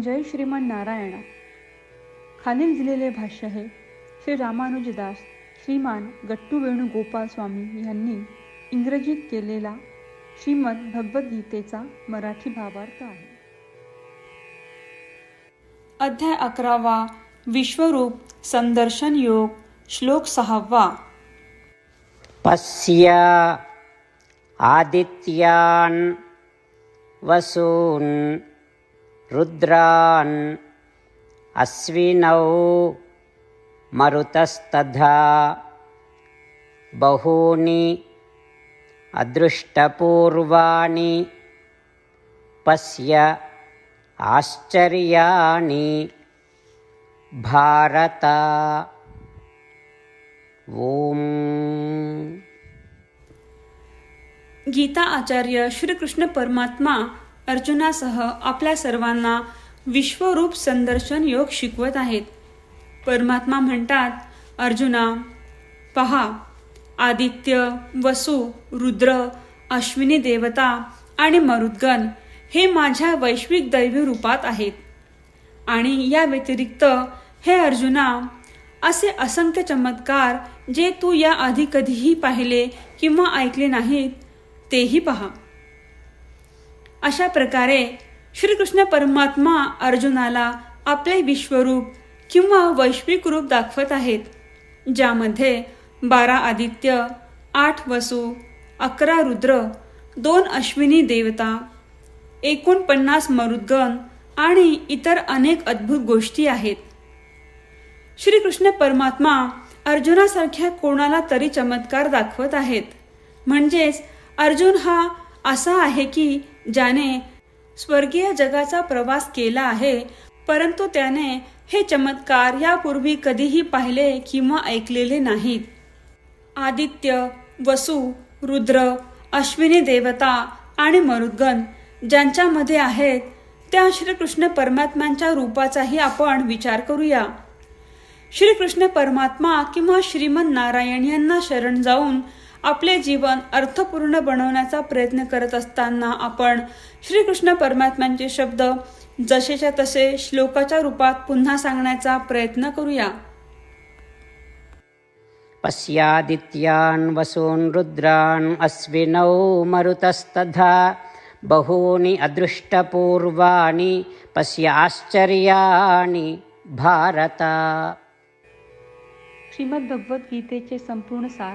जय श्रीमन नारायणा. खालील दिलेले भाष्य हे श्री रामानुजदास श्रीमान गट्टू वेणुगोपाल स्वामी यांनी इंग्रजीत केलेला श्रीमद भगवद्गीतेचा मराठी भावार्थ आहे. अध्याय अकरावा. विश्वरूप संदर्शन योग. श्लोक सहावा. पश्य आदित्यान् वसून् रुद्रान् अश्विनौ मरुतस्तथा बहूनि अदृष्टपूर्वाणि पश्य आश्चर्याणि भारत। ॐ। गीता आचार्य श्रीकृष्ण परमात्मा अर्जुनासह आपल्या सर्वांना विश्वरूप संदर्शन योग शिकवत आहेत. परमात्मा म्हणतात अर्जुना पहा आदित्य वसु रुद्र अश्विनी देवता आणि मरुद्गण हे माझ्या वैश्विक दैवी रूपात आहेत. आणि या व्यतिरिक्त हे अर्जुना असे असंख्य चमत्कार जे तू या आधी कधीही पाहिले किंवा ऐकले नाहीत तेही पहा. अशा प्रकारे श्रीकृष्ण परमात्मा अर्जुनाला आपले विश्वरूप किंवा वैश्विक रूप दाखवत आहेत ज्यामध्ये बारा आदित्य आठ वसू अकरा रुद्र दोन अश्विनी देवता एकोणपन्नास मरुद्गण आणि इतर अनेक अद्भुत गोष्टी आहेत. श्रीकृष्ण परमात्मा अर्जुनासारख्या कोणाला तरी चमत्कार दाखवत आहेत. म्हणजेच अर्जुन हा असा आहे की ज्याने स्वर्गीय जगाचा प्रवास केला आहे परंतु त्याने हे चमत्कार यापूर्वी कधीही पाहिले किंवा ऐकलेले नाहीत. आदित्य वसु रुद्र अश्विनी देवता आणि मरुद्गण ज्यांच्यामध्ये आहेत त्या श्रीकृष्ण परमात्म्यांच्या रूपाचाही आपण विचार करूया. श्रीकृष्ण परमात्मा किंवा श्रीमन नारायण यांना शरण जाऊन आपले जीवन अर्थपूर्ण बनवण्याचा प्रयत्न करत असताना आपण श्रीकृष्ण परमात्म्यांचे शब्द जसेच्या तसे श्लोकाच्या रूपात पुन्हा सांगण्याचा प्रयत्न करूया. पश्यादित्यान् वसून् रुद्रान् अश्विनौ मरुतस्तथा बहूनि अदृष्टपूर्वाणि पश्य आश्चर्याणि भारत। श्रीमद भगवद्गीतेचे संपूर्ण सार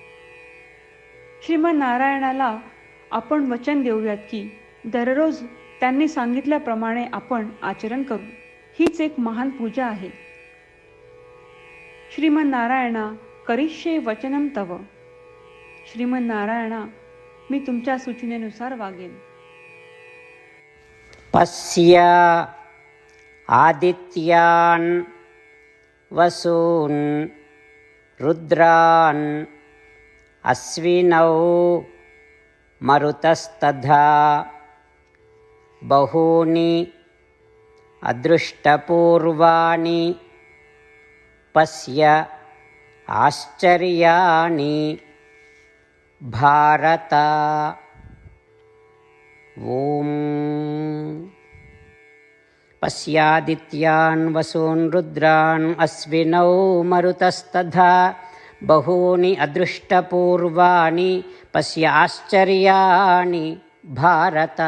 श्रीमन नारायणाला आपण वचन देऊयात की दररोज त्यांनी सांगितल्याप्रमाणे आपण आचरण करू. हीच एक महान पूजा आहे. श्रीमन नारायणा करिष्ये वचनम तव. श्रीमन नारायणा मी तुमच्या सूचनेनुसार वागेन. पश्य आदित्यान् वसून् रुद्रान् अश्विनौ मरुतस्तथा बहूनि अदृष्टपूर्वाणि पश्य आश्चर्याणि भारत ॐ पश्यादित्यान् वसून् रुद्रान् अश्विनौ मरुतस्तथा बहूनि अदृष्टपूर्वाणि पश्याश्चर्याणि भारत